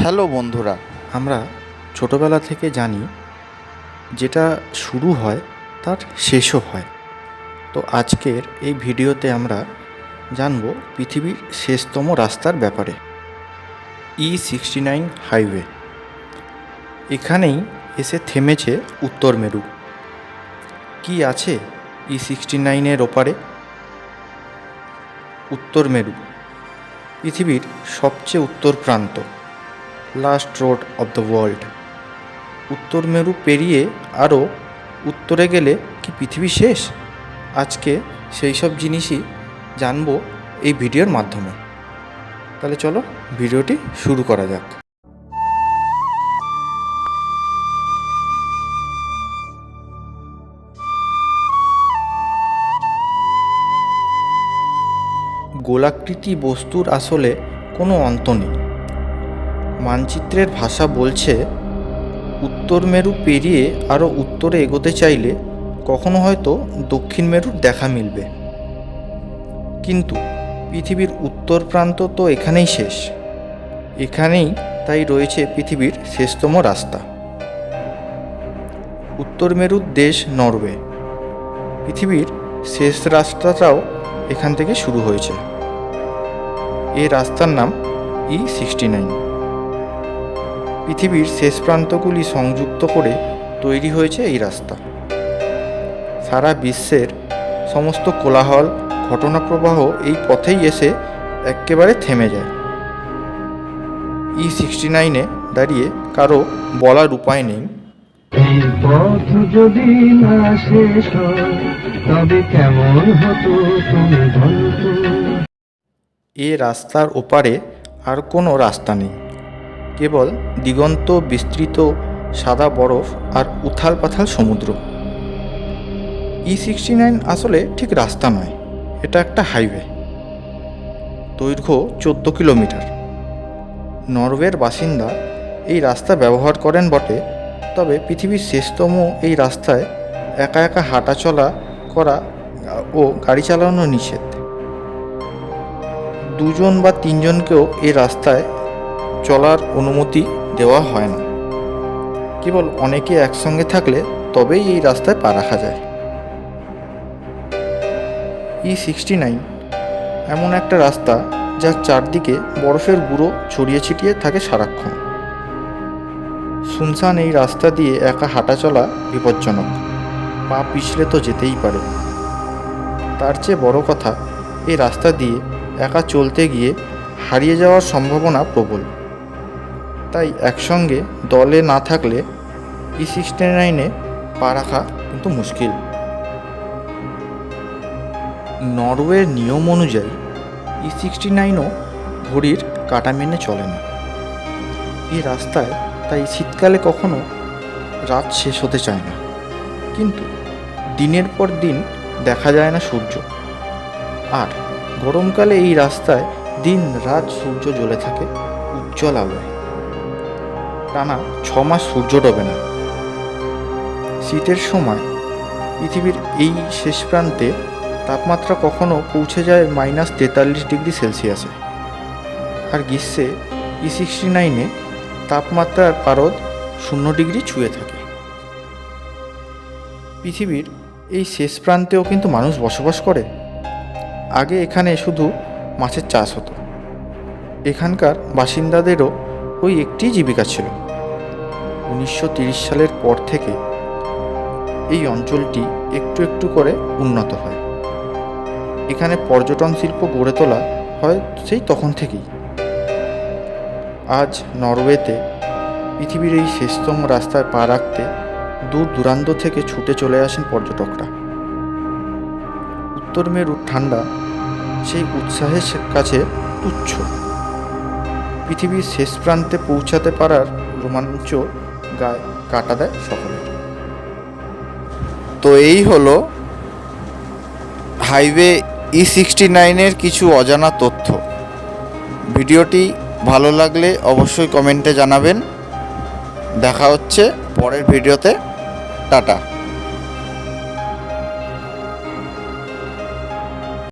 Hello বন্ধুরা, আমরা ছোটোবেলা থেকে জানি যেটা শুরু হয় তার শেষও হয়। তো আজকের এই ভিডিওতে আমরা জানব পৃথিবীর শেষতম রাস্তার ব্যাপারে। ই সিক্সটি নাইন হাইওয়ে এখানেই এসে থেমেছে উত্তর মেরু। কি আছে ই সিক্সটি নাইনের ওপারে? উত্তর মেরু, পৃথিবীর সবচেয়ে উত্তর প্রান্ত। Last road of the world উত্তর মেরু পেরিয়ে আরও উত্তরে গেলে কি পৃথিবী শেষ? আজকে সেই সব জিনিসই জানব এই ভিডিওর মাধ্যমে। তাহলে চলো ভিডিওটি শুরু করা যাক। গোলাকৃতি বস্তুর আসলে কোনো অন্ত নেই। মানচিত্রের ভাষা বলছে, উত্তর মেরু পেরিয়ে আরও উত্তরে এগোতে চাইলে কখনো হয়তো দক্ষিণ মেরুর দেখা মিলবে। কিন্তু পৃথিবীর উত্তর প্রান্ত তো এখানেই শেষ। এখানেই তাই রয়েছে পৃথিবীর শেষতম রাস্তা। উত্তর মেরুর দেশ নরওয়ে। পৃথিবীর শেষ রাস্তাটাও এখান থেকে শুরু হয়েছে। এই রাস্তার নাম ই সিক্সটি নাইন। পৃথিবীর শেষ প্রান্তগুলি সংযুক্ত করে তৈরি হয়েছে এই রাস্তা। সারা বিশ্বের সমস্ত কোলাহল ঘটনা প্রবাহ এই পথেই এসে একেবারে থেমে যায়। ই সিক্সটি নাইনে দাঁড়িয়ে কারও বলার উপায় নেই। পথ যদি না শেষ হয় তবে কেমন হতো তুমি এ রাস্তার ওপারে আর কোনো রাস্তা নেই। কেবল দিগন্ত বিস্তৃত সাদা বরফ আর উথাল পাথাল সমুদ্র। ই সিক্সটি নাইন আসলে ঠিক রাস্তা নয়, এটা একটা হাইওয়ে। দৈর্ঘ্য চোদ্দ কিলোমিটার। নরওয়ের বাসিন্দা এই রাস্তা ব্যবহার করেন বটে, তবে পৃথিবীর শেষতম এই রাস্তায় একা একা হাঁটা চলা করা ও গাড়ি চালানো নিষেধ। দুজন বা তিনজনকেও এই রাস্তায় চলার অনুমতি দেওয়া হয় না। কেবল অনেকে একসঙ্গে থাকলে তবেই এই রাস্তায় পা রাখা যায়। ই সিক্সটি নাইন এমন একটা রাস্তা যার চারদিকে বরফের গুঁড়ো ছড়িয়ে ছিটিয়ে থাকে সারাক্ষণ। শুনশান এই রাস্তা দিয়ে একা হাঁটা চলা বিপজ্জনক। পা পিছলে তো যেতেই পারে। তার চেয়ে বড় কথা, এই রাস্তা দিয়ে একা চলতে গিয়ে হারিয়ে যাওয়ার সম্ভাবনা প্রবল। তাই একসঙ্গে দলে না থাকলে ই সিক্সটি নাইনে পা রাখা কিন্তু মুশকিল। নরওয়ের নিয়ম অনুযায়ী ই সিক্সটি নাইনও ঘড়ির কাটা মেনে চলে না। এই রাস্তায় তাই শীতকালে কখনো রাত শেষ হতে চায় না। কিন্তু দিনের পর দিন দেখা যায় না সূর্য। আর গরমকালে এই রাস্তায় দিন রাত সূর্য জ্বলে থাকে উজ্জ্বল আলোয়। টানা ছ মাস সূর্য ডোবে না। শীতের সময় পৃথিবীর এই শেষ প্রান্তে তাপমাত্রা কখনো পৌঁছে যায় মাইনাস তেতাল্লিশ ডিগ্রি সেলসিয়াসে। আর গ্রীষ্মে ই সিক্সটি নাইনে তাপমাত্রার পারদ শূন্য ডিগ্রি ছুঁয়ে থাকে। পৃথিবীর এই শেষ প্রান্তেও কিন্তু মানুষ বসবাস করে। আগে এখানে শুধু মাছের চাষ হতো। এখানকার বাসিন্দাদেরও ওই একটি জীবিকা ছিল। উনিশশো সালের পর থেকে এই অঞ্চলটি একটু একটু করে উন্নত হয়। এখানে পর্যটন শিল্প গড়ে তোলা হয় সেই তখন থেকেই। আজ নরওয়েতে পৃথিবীর এই শেষতম রাস্তায় পা রাখতে দূর দূরান্ত থেকে ছুটে চলে আসেন পর্যটকরা। উত্তর মেরুর ঠান্ডা সেই উৎসাহের কাছে তুচ্ছ। পৃথিবীর শেষ প্রান্তে পৌঁছাতে পারার রোমাঞ্চ গায়ে কাটা দেয় সকলে। তো এই হলো হাইওয়ে ই সিক্সটি নাইনের কিছু অজানা তথ্য। ভিডিওটি ভালো লাগলে অবশ্যই কমেন্টে জানাবেন। দেখা হচ্ছে পরের ভিডিওতে। টাটা।